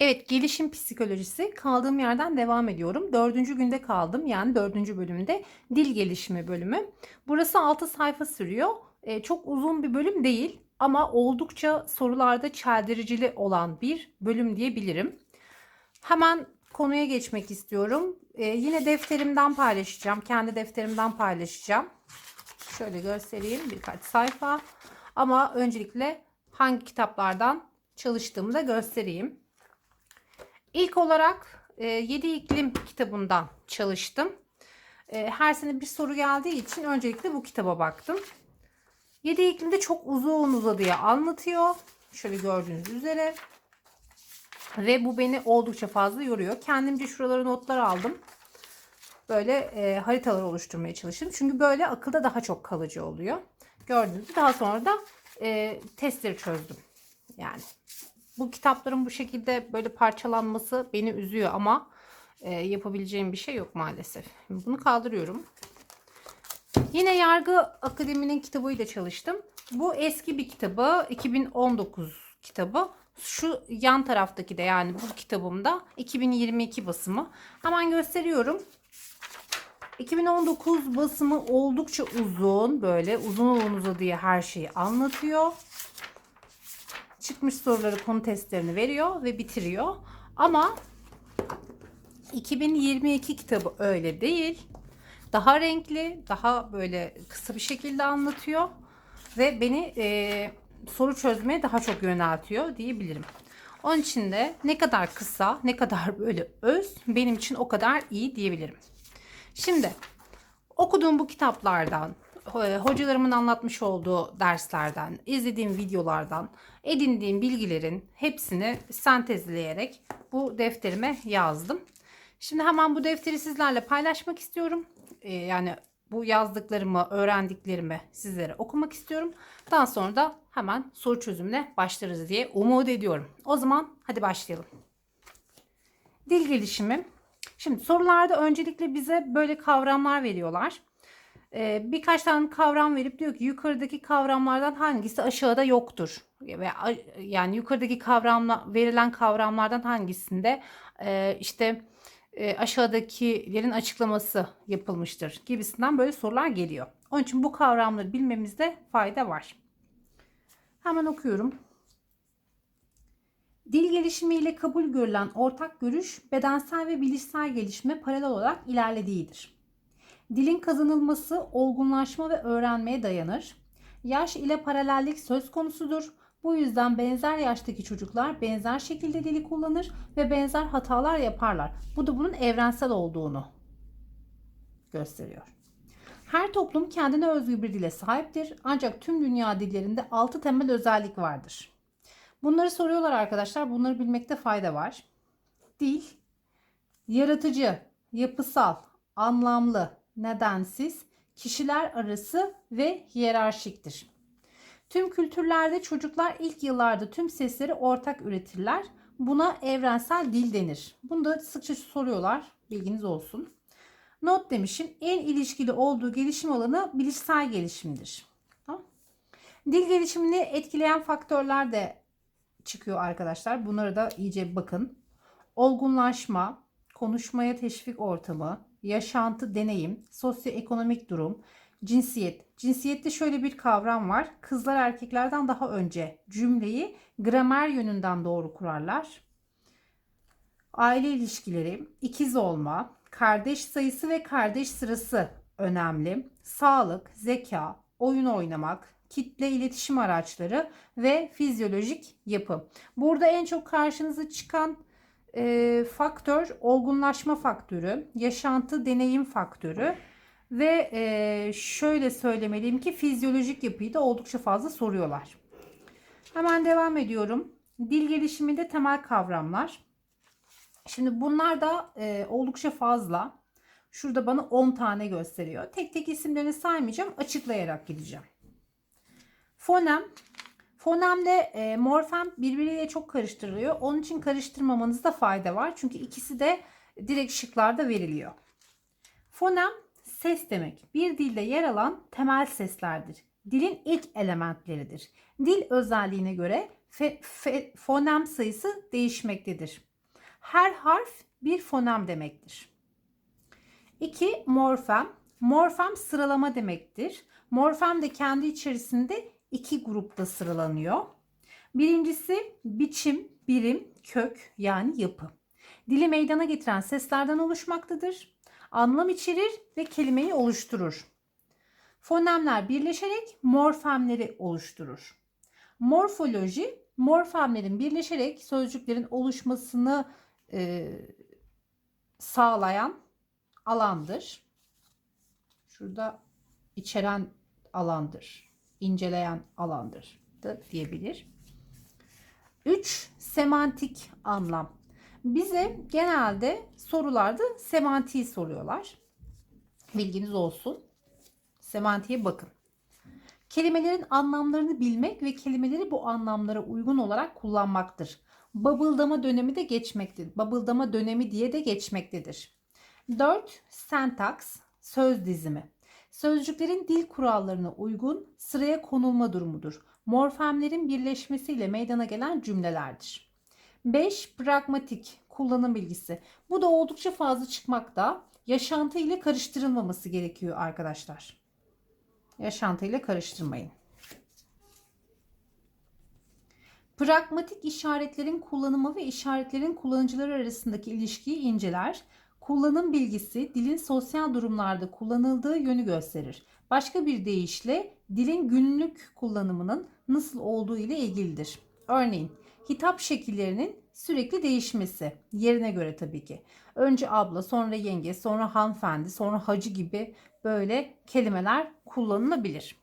Evet, gelişim psikolojisi kaldığım yerden devam ediyorum. Dördüncü günde kaldım. Yani dördüncü bölümde dil gelişimi bölümü. Burası 6 sayfa sürüyor. Ee, çok uzun bir bölüm değil ama oldukça sorularda çeldiricili olan bir bölüm diyebilirim. Hemen konuya geçmek istiyorum. Ee, yine defterimden paylaşacağım. Kendi defterimden paylaşacağım. Şöyle göstereyim birkaç sayfa. Ama öncelikle hangi kitaplardan çalıştığımı da göstereyim. İlk olarak e, 7 iklim kitabından çalıştım. E, her sene bir soru geldiği için öncelikle bu kitaba baktım. 7 iklimde çok uzun uzadıya anlatıyor. Şöyle gördüğünüz üzere. Ve bu beni oldukça fazla yoruyor. Kendimce şuralara notlar aldım. Böyle e, haritalar oluşturmaya çalıştım. Çünkü böyle akılda daha çok kalıcı oluyor. Gördüğünüz gibi daha sonra da e, testleri çözdüm. Yani bu kitapların bu şekilde böyle parçalanması beni üzüyor ama e, yapabileceğim bir şey yok maalesef. Bunu kaldırıyorum. Yine Yargı Akademi'nin kitabıyla çalıştım. Bu eski bir kitabı. 2019 kitabı. Şu yan taraftaki de yani bu kitabımda 2022 basımı. Hemen gösteriyorum. 2019 basımı oldukça uzun. Böyle uzun uzun uzadıya her şeyi anlatıyor çıkmış soruları konu testlerini veriyor ve bitiriyor. Ama 2022 kitabı öyle değil. Daha renkli, daha böyle kısa bir şekilde anlatıyor ve beni e, soru çözmeye daha çok yöneltiyor diyebilirim. Onun için de ne kadar kısa, ne kadar böyle öz benim için o kadar iyi diyebilirim. Şimdi okuduğum bu kitaplardan, hocalarımın anlatmış olduğu derslerden, izlediğim videolardan edindiğim bilgilerin hepsini sentezleyerek bu defterime yazdım. Şimdi hemen bu defteri sizlerle paylaşmak istiyorum. Ee, yani bu yazdıklarımı, öğrendiklerimi sizlere okumak istiyorum. Daha sonra da hemen soru çözümüne başlarız diye umut ediyorum. O zaman hadi başlayalım. Dil gelişimi. Şimdi sorularda öncelikle bize böyle kavramlar veriyorlar. Ee, birkaç tane kavram verip diyor ki yukarıdaki kavramlardan hangisi aşağıda yoktur? Ve yani yukarıdaki kavramla verilen kavramlardan hangisinde e, işte e, aşağıdakilerin açıklaması yapılmıştır gibisinden böyle sorular geliyor. Onun için bu kavramları bilmemizde fayda var. Hemen okuyorum. Dil gelişimiyle kabul görülen ortak görüş bedensel ve bilişsel gelişime paralel olarak ilerlediğidir. Dilin kazanılması olgunlaşma ve öğrenmeye dayanır. Yaş ile paralellik söz konusudur. Bu yüzden benzer yaştaki çocuklar benzer şekilde dili kullanır ve benzer hatalar yaparlar. Bu da bunun evrensel olduğunu gösteriyor. Her toplum kendine özgü bir dile sahiptir ancak tüm dünya dillerinde 6 temel özellik vardır. Bunları soruyorlar arkadaşlar. Bunları bilmekte fayda var. Dil, yaratıcı, yapısal, anlamlı, nedensiz, kişiler arası ve hiyerarşiktir. Tüm kültürlerde çocuklar ilk yıllarda tüm sesleri ortak üretirler. Buna evrensel dil denir. Bunu da sıkça soruyorlar. Bilginiz olsun. Not demişim. En ilişkili olduğu gelişim alanı bilişsel gelişimdir. Dil gelişimini etkileyen faktörler de çıkıyor arkadaşlar. Bunlara da iyice bakın. Olgunlaşma, konuşmaya teşvik ortamı, yaşantı, deneyim, sosyoekonomik durum, cinsiyet. Cinsiyette şöyle bir kavram var. Kızlar erkeklerden daha önce cümleyi gramer yönünden doğru kurarlar. Aile ilişkileri, ikiz olma, kardeş sayısı ve kardeş sırası önemli. Sağlık, zeka, oyun oynamak, kitle iletişim araçları ve fizyolojik yapı. Burada en çok karşınıza çıkan e, faktör olgunlaşma faktörü, yaşantı deneyim faktörü ve e, şöyle söylemeliyim ki fizyolojik yapıyı da oldukça fazla soruyorlar. Hemen devam ediyorum. Dil gelişiminde temel kavramlar. Şimdi bunlar da e, oldukça fazla. Şurada bana 10 tane gösteriyor. Tek tek isimlerini saymayacağım. Açıklayarak gideceğim. Fonem Fonemle e, morfem birbiriyle çok karıştırılıyor. Onun için karıştırmamanızda fayda var. Çünkü ikisi de direkt şıklarda veriliyor. Fonem ses demek. Bir dilde yer alan temel seslerdir. Dilin ilk elementleridir. Dil özelliğine göre fe- fe- fonem sayısı değişmektedir. Her harf bir fonem demektir. 2. Morfem. Morfem sıralama demektir. Morfem de kendi içerisinde iki grupta sıralanıyor. Birincisi biçim, birim, kök yani yapı. Dili meydana getiren seslerden oluşmaktadır. Anlam içerir ve kelimeyi oluşturur. Fonemler birleşerek morfemleri oluşturur. Morfoloji, morfemlerin birleşerek sözcüklerin oluşmasını e, sağlayan alandır. Şurada içeren alandır, inceleyen alandır da diyebilir. 3. Semantik anlam. Bize genelde sorularda semantiği soruyorlar. Bilginiz olsun. Semantiğe bakın. Kelimelerin anlamlarını bilmek ve kelimeleri bu anlamlara uygun olarak kullanmaktır. Babıldama dönemi de geçmektedir. Babıldama dönemi diye de geçmektedir. 4. Sentaks, söz dizimi. Sözcüklerin dil kurallarına uygun sıraya konulma durumudur. Morfemlerin birleşmesiyle meydana gelen cümlelerdir. 5. Pragmatik, kullanım bilgisi. Bu da oldukça fazla çıkmakta. Yaşantı ile karıştırılmaması gerekiyor arkadaşlar. Yaşantı ile karıştırmayın. Pragmatik işaretlerin kullanımı ve işaretlerin kullanıcılar arasındaki ilişkiyi inceler. Kullanım bilgisi dilin sosyal durumlarda kullanıldığı yönü gösterir. Başka bir deyişle dilin günlük kullanımının nasıl olduğu ile ilgilidir. Örneğin hitap şekillerinin sürekli değişmesi yerine göre tabii ki. Önce abla, sonra yenge, sonra hanımefendi, sonra hacı gibi böyle kelimeler kullanılabilir.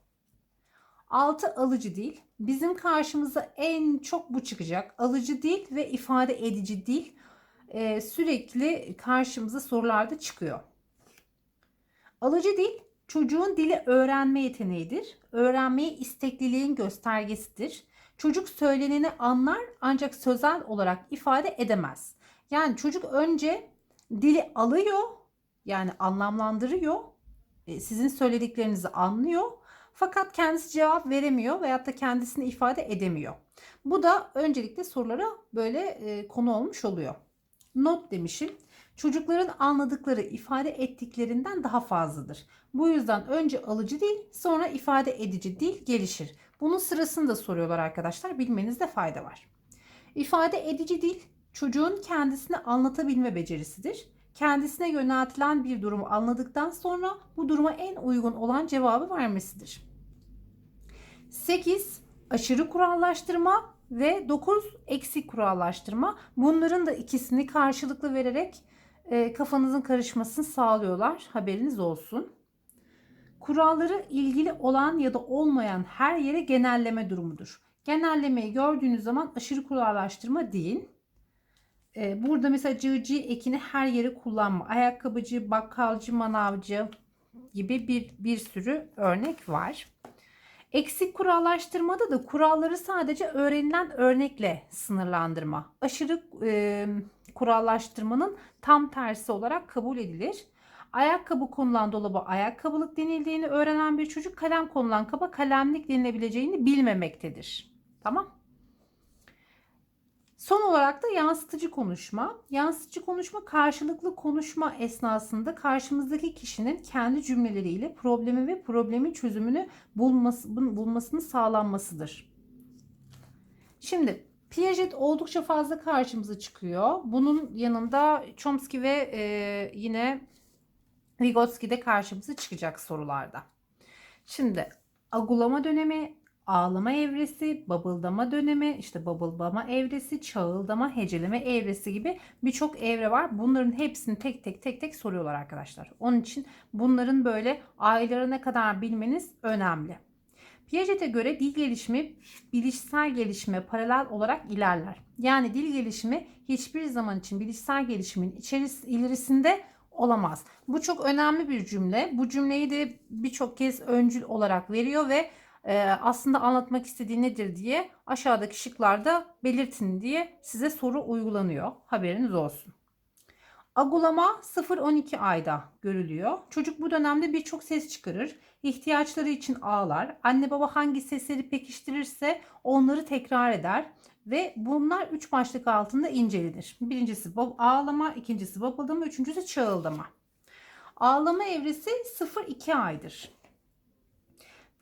Altı alıcı dil. Bizim karşımıza en çok bu çıkacak. Alıcı dil ve ifade edici dil e, sürekli karşımıza sorularda çıkıyor. Alıcı dil çocuğun dili öğrenme yeteneğidir. Öğrenmeye istekliliğin göstergesidir. Çocuk söyleneni anlar ancak sözel olarak ifade edemez. Yani çocuk önce dili alıyor yani anlamlandırıyor. e, Sizin söylediklerinizi anlıyor. Fakat kendisi cevap veremiyor veyahut da kendisini ifade edemiyor. Bu da öncelikle sorulara böyle e, konu olmuş oluyor. Not demişim. Çocukların anladıkları ifade ettiklerinden daha fazladır. Bu yüzden önce alıcı dil sonra ifade edici dil gelişir. Bunun sırasını da soruyorlar arkadaşlar. Bilmenizde fayda var. İfade edici dil çocuğun kendisini anlatabilme becerisidir. Kendisine yöneltilen bir durumu anladıktan sonra bu duruma en uygun olan cevabı vermesidir. 8. Aşırı kurallaştırma ve 9 eksik kurallaştırma. Bunların da ikisini karşılıklı vererek e, kafanızın karışmasını sağlıyorlar. Haberiniz olsun. Kuralları ilgili olan ya da olmayan her yere genelleme durumudur. Genellemeyi gördüğünüz zaman aşırı kurallaştırma değil. E, burada mesela cığcı ekini her yere kullanma. Ayakkabıcı, bakkalcı, manavcı gibi bir, bir sürü örnek var. Eksik kurallaştırmada da kuralları sadece öğrenilen örnekle sınırlandırma. Aşırı e, kurallaştırmanın tam tersi olarak kabul edilir. Ayakkabı konulan dolaba ayakkabılık denildiğini öğrenen bir çocuk kalem konulan kaba kalemlik denilebileceğini bilmemektedir. Tamam? Son olarak da yansıtıcı konuşma. Yansıtıcı konuşma karşılıklı konuşma esnasında karşımızdaki kişinin kendi cümleleriyle problemi ve problemin çözümünü bulması, bulmasını sağlanmasıdır. Şimdi Piaget oldukça fazla karşımıza çıkıyor. Bunun yanında Chomsky ve e, yine Vygotsky de karşımıza çıkacak sorularda. Şimdi agulama dönemi, ağlama evresi, babıldama dönemi, işte babıldama evresi, çağıldama, heceleme evresi gibi birçok evre var. Bunların hepsini tek tek tek tek soruyorlar arkadaşlar. Onun için bunların böyle aylara ne kadar bilmeniz önemli. Piaget'e göre dil gelişimi bilişsel gelişime paralel olarak ilerler. Yani dil gelişimi hiçbir zaman için bilişsel gelişimin içeris ilerisinde olamaz. Bu çok önemli bir cümle. Bu cümleyi de birçok kez öncül olarak veriyor ve aslında anlatmak istediği nedir diye aşağıdaki şıklarda belirtin diye size soru uygulanıyor. Haberiniz olsun. Agulama 0-12 ayda görülüyor. Çocuk bu dönemde birçok ses çıkarır. İhtiyaçları için ağlar. Anne baba hangi sesleri pekiştirirse onları tekrar eder. Ve bunlar üç başlık altında incelenir. Birincisi ağlama, ikincisi babıldama, üçüncüsü çağıldama. Ağlama evresi 0-2 aydır.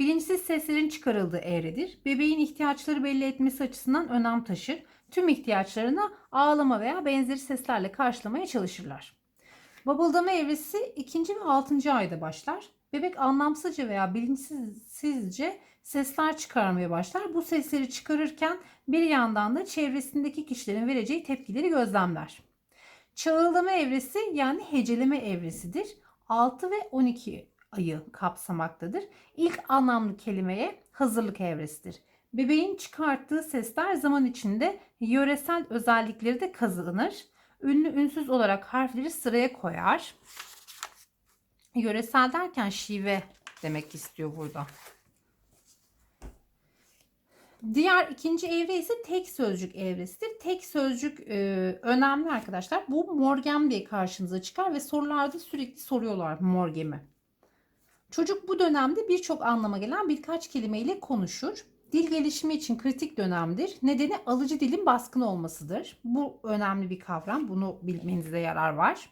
Bilinçsiz seslerin çıkarıldığı evredir. Bebeğin ihtiyaçları belli etmesi açısından önem taşır. Tüm ihtiyaçlarını ağlama veya benzeri seslerle karşılamaya çalışırlar. Babıldama evresi 2. ve 6. ayda başlar. Bebek anlamsızca veya bilinçsizce sesler çıkarmaya başlar. Bu sesleri çıkarırken bir yandan da çevresindeki kişilerin vereceği tepkileri gözlemler. Çağıldama evresi yani heceleme evresidir. 6 ve 12 ayı kapsamaktadır. İlk anlamlı kelimeye hazırlık evresidir. Bebeğin çıkarttığı sesler zaman içinde yöresel özellikleri de kazanır. Ünlü ünsüz olarak harfleri sıraya koyar. Yöresel derken şive demek istiyor burada. Diğer ikinci evre ise tek sözcük evresidir. Tek sözcük e, önemli arkadaşlar. Bu morgem diye karşınıza çıkar ve sorularda sürekli soruyorlar morgemi. Çocuk bu dönemde birçok anlama gelen birkaç kelimeyle konuşur. Dil gelişimi için kritik dönemdir. Nedeni alıcı dilin baskın olmasıdır. Bu önemli bir kavram. Bunu bilmenizde yarar var.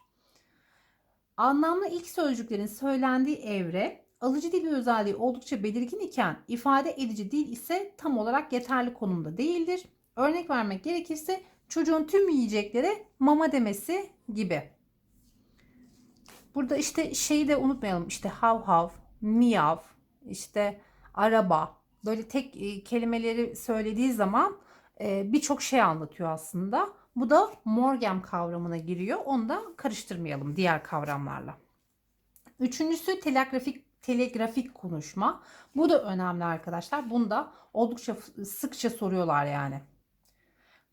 Anlamlı ilk sözcüklerin söylendiği evre alıcı dil özelliği oldukça belirgin iken ifade edici dil ise tam olarak yeterli konumda değildir. Örnek vermek gerekirse çocuğun tüm yiyeceklere mama demesi gibi. Burada işte şeyi de unutmayalım. İşte hav hav, miyav, işte araba. Böyle tek e, kelimeleri söylediği zaman e, birçok şey anlatıyor aslında. Bu da morgem kavramına giriyor. Onu da karıştırmayalım diğer kavramlarla. Üçüncüsü telegrafik telegrafik konuşma. Bu da önemli arkadaşlar. Bunu da oldukça sıkça soruyorlar yani.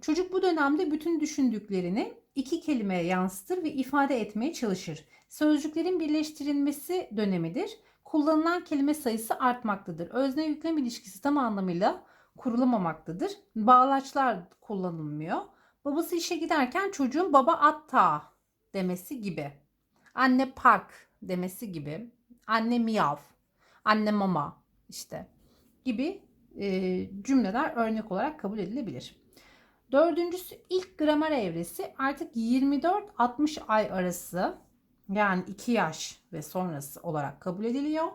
Çocuk bu dönemde bütün düşündüklerini iki kelimeye yansıtır ve ifade etmeye çalışır. Sözcüklerin birleştirilmesi dönemidir. Kullanılan kelime sayısı artmaktadır. Özne yüklem ilişkisi tam anlamıyla kurulamamaktadır. Bağlaçlar kullanılmıyor. Babası işe giderken çocuğun baba atta demesi gibi. Anne park demesi gibi. Anne miyav. Anne mama işte gibi e, cümleler örnek olarak kabul edilebilir. Dördüncüsü ilk gramer evresi artık 24-60 ay arası yani 2 yaş ve sonrası olarak kabul ediliyor.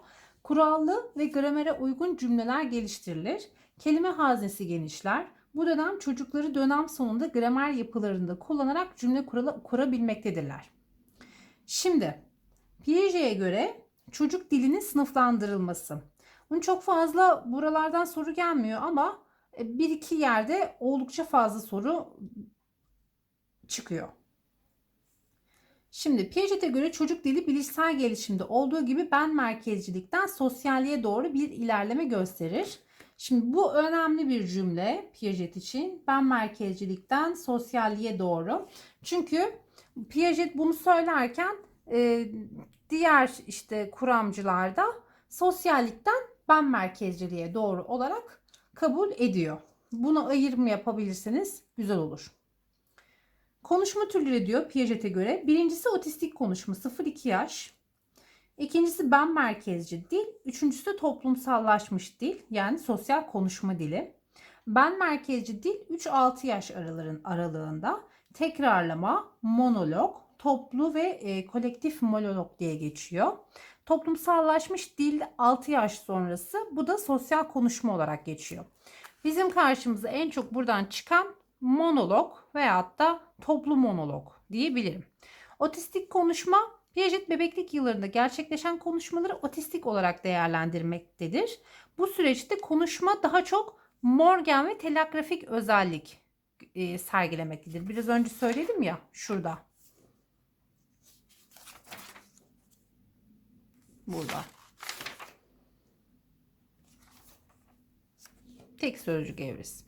Kurallı ve gramere uygun cümleler geliştirilir. Kelime haznesi genişler. Bu dönem çocukları dönem sonunda gramer yapılarında kullanarak cümle kuralı, kurabilmektedirler. Şimdi Piaget'e göre çocuk dilinin sınıflandırılması. Bunun çok fazla buralardan soru gelmiyor ama bir iki yerde oldukça fazla soru çıkıyor. Şimdi Piaget'e göre çocuk dili bilişsel gelişimde olduğu gibi ben merkezcilikten sosyalliğe doğru bir ilerleme gösterir. Şimdi bu önemli bir cümle Piaget için. Ben merkezcilikten sosyalliğe doğru. Çünkü Piaget bunu söylerken e, diğer işte kuramcılarda sosyallikten ben merkezciliğe doğru olarak kabul ediyor. Bunu ayırım yapabilirseniz güzel olur. Konuşma türleri diyor Piaget'e göre. Birincisi otistik konuşma 0-2 yaş. İkincisi ben merkezci dil. Üçüncüsü toplumsallaşmış dil yani sosyal konuşma dili. Ben merkezci dil 3-6 yaş araların aralığında. Tekrarlama, monolog, toplu ve e, kolektif monolog diye geçiyor. Toplumsallaşmış dil 6 yaş sonrası. Bu da sosyal konuşma olarak geçiyor. Bizim karşımıza en çok buradan çıkan monolog veyahut da toplu monolog diyebilirim. Otistik konuşma Piaget bebeklik yıllarında gerçekleşen konuşmaları otistik olarak değerlendirmektedir. Bu süreçte konuşma daha çok Morgan ve telegrafik özellik e, sergilemektedir. Biraz önce söyledim ya şurada. Burada. Tek sözcük evresi.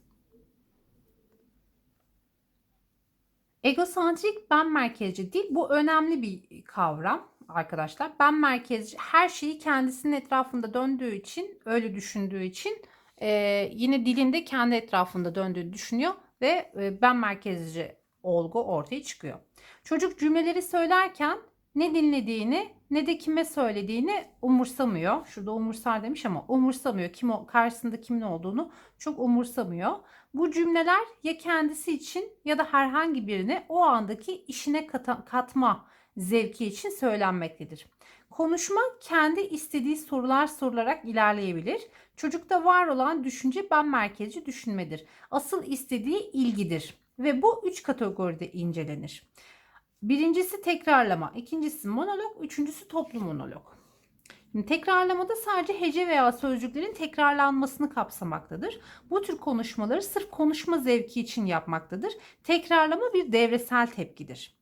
Egosantrik ben merkezci değil. Bu önemli bir kavram arkadaşlar. Ben merkezci her şeyi kendisinin etrafında döndüğü için, öyle düşündüğü için e, yine dilinde kendi etrafında döndüğünü düşünüyor ve e, ben merkezci olgu ortaya çıkıyor. Çocuk cümleleri söylerken ne dinlediğini ne de kime söylediğini umursamıyor. Şurada umursar demiş ama umursamıyor. Kim o, karşısında kimin olduğunu çok umursamıyor. Bu cümleler ya kendisi için ya da herhangi birine o andaki işine kata- katma zevki için söylenmektedir. Konuşma kendi istediği sorular sorularak ilerleyebilir. Çocukta var olan düşünce ben merkezci düşünmedir. Asıl istediği ilgidir ve bu üç kategoride incelenir. Birincisi tekrarlama, ikincisi monolog, üçüncüsü toplu monolog. Şimdi tekrarlamada sadece hece veya sözcüklerin tekrarlanmasını kapsamaktadır. Bu tür konuşmaları sırf konuşma zevki için yapmaktadır. Tekrarlama bir devresel tepkidir.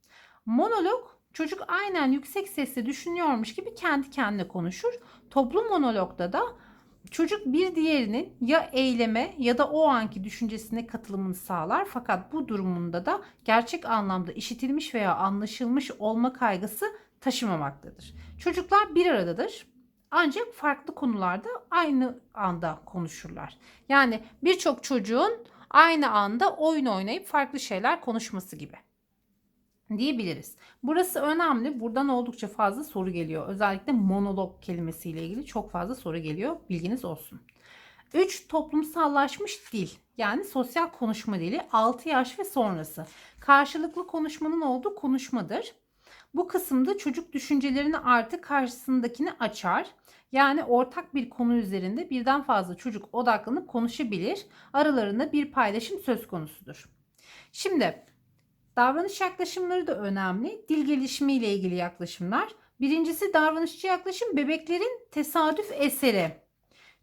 Monolog çocuk aynen yüksek sesle düşünüyormuş gibi kendi kendine konuşur. Toplu monologda da çocuk bir diğerinin ya eyleme ya da o anki düşüncesine katılımını sağlar. Fakat bu durumunda da gerçek anlamda işitilmiş veya anlaşılmış olma kaygısı taşımamaktadır. Çocuklar bir aradadır. Ancak farklı konularda aynı anda konuşurlar. Yani birçok çocuğun aynı anda oyun oynayıp farklı şeyler konuşması gibi diyebiliriz. Burası önemli. Buradan oldukça fazla soru geliyor. Özellikle monolog kelimesiyle ilgili çok fazla soru geliyor. Bilginiz olsun. 3. Toplumsallaşmış dil. Yani sosyal konuşma dili 6 yaş ve sonrası. Karşılıklı konuşmanın olduğu konuşmadır. Bu kısımda çocuk düşüncelerini artık karşısındakini açar. Yani ortak bir konu üzerinde birden fazla çocuk odaklanıp konuşabilir. Aralarında bir paylaşım söz konusudur. Şimdi davranış yaklaşımları da önemli. Dil gelişimi ile ilgili yaklaşımlar. Birincisi davranışçı yaklaşım bebeklerin tesadüf eseri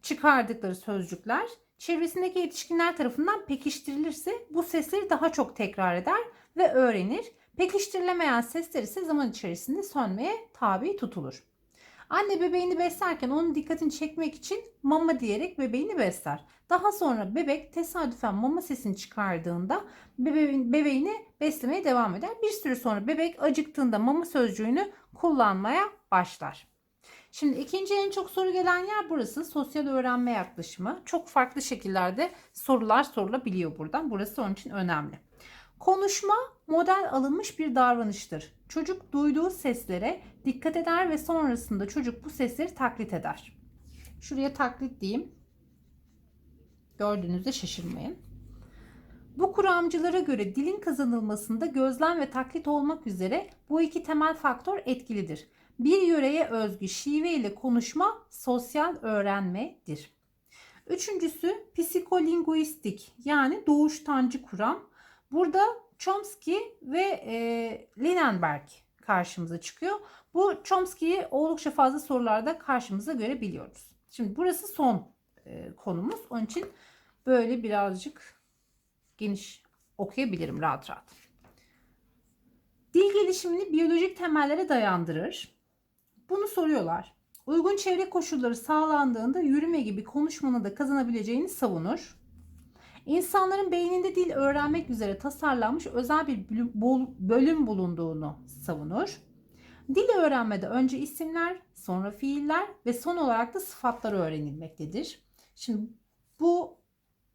çıkardıkları sözcükler çevresindeki yetişkinler tarafından pekiştirilirse bu sesleri daha çok tekrar eder ve öğrenir. Pekiştirilemeyen sesler ise zaman içerisinde sönmeye tabi tutulur. Anne bebeğini beslerken onun dikkatini çekmek için mama diyerek bebeğini besler. Daha sonra bebek tesadüfen mama sesini çıkardığında bebeğin, bebeğini beslemeye devam eder. Bir süre sonra bebek acıktığında mama sözcüğünü kullanmaya başlar. Şimdi ikinci en çok soru gelen yer burası. Sosyal öğrenme yaklaşımı. Çok farklı şekillerde sorular sorulabiliyor buradan. Burası onun için önemli. Konuşma model alınmış bir davranıştır. Çocuk duyduğu seslere dikkat eder ve sonrasında çocuk bu sesleri taklit eder. Şuraya taklit diyeyim. Gördüğünüzde şaşırmayın. Bu kuramcılara göre dilin kazanılmasında gözlem ve taklit olmak üzere bu iki temel faktör etkilidir. Bir yöreye özgü şive ile konuşma sosyal öğrenmedir. Üçüncüsü psikolinguistik yani doğuştancı kuram. Burada Chomsky ve e, Linenberg karşımıza çıkıyor. Bu Chomsky'yi oldukça fazla sorularda karşımıza görebiliyoruz. Şimdi burası son e, konumuz. Onun için böyle birazcık geniş okuyabilirim rahat rahat. Dil gelişimini biyolojik temellere dayandırır. Bunu soruyorlar. Uygun çevre koşulları sağlandığında yürüme gibi konuşmanı da kazanabileceğini savunur. İnsanların beyninde dil öğrenmek üzere tasarlanmış özel bir bölüm bulunduğunu savunur. Dil öğrenmede önce isimler, sonra fiiller ve son olarak da sıfatlar öğrenilmektedir. Şimdi bu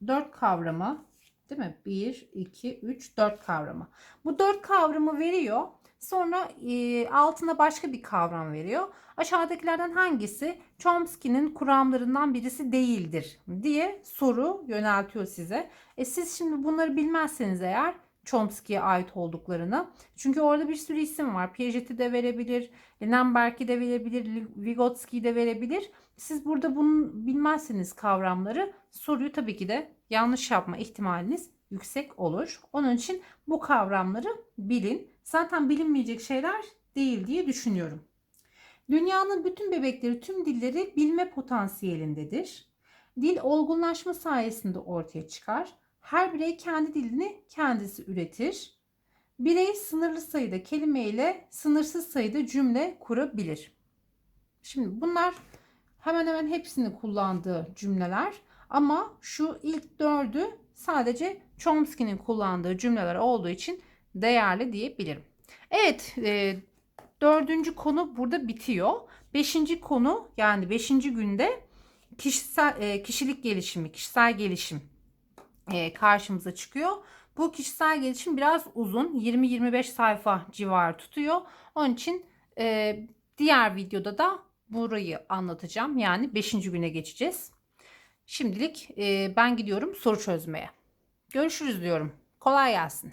dört kavramı değil mi? 1, 2, 3, 4 kavramı. Bu dört kavramı veriyor. Sonra e, altına başka bir kavram veriyor. Aşağıdakilerden hangisi Chomsky'nin kuramlarından birisi değildir diye soru yöneltiyor size. E siz şimdi bunları bilmezseniz eğer Chomsky'ye ait olduklarını. Çünkü orada bir sürü isim var. Piaget'i de verebilir, Lemberg'i de verebilir, Vygotsky'yi de verebilir. Siz burada bunu bilmezseniz kavramları soruyu tabii ki de yanlış yapma ihtimaliniz yüksek olur. Onun için bu kavramları bilin. Zaten bilinmeyecek şeyler değil diye düşünüyorum. Dünyanın bütün bebekleri tüm dilleri bilme potansiyelindedir. Dil olgunlaşma sayesinde ortaya çıkar. Her birey kendi dilini kendisi üretir. Birey sınırlı sayıda kelime ile sınırsız sayıda cümle kurabilir. Şimdi bunlar hemen hemen hepsini kullandığı cümleler ama şu ilk dördü sadece Chomsky'nin kullandığı cümleler olduğu için değerli diyebilirim. Evet, e, dördüncü konu burada bitiyor. Beşinci konu yani beşinci günde kişisel e, kişilik gelişimi, kişisel gelişim e, karşımıza çıkıyor. Bu kişisel gelişim biraz uzun. 20-25 sayfa civarı tutuyor. Onun için e, diğer videoda da burayı anlatacağım. Yani 5. güne geçeceğiz. Şimdilik ben gidiyorum soru çözmeye. Görüşürüz diyorum. Kolay gelsin.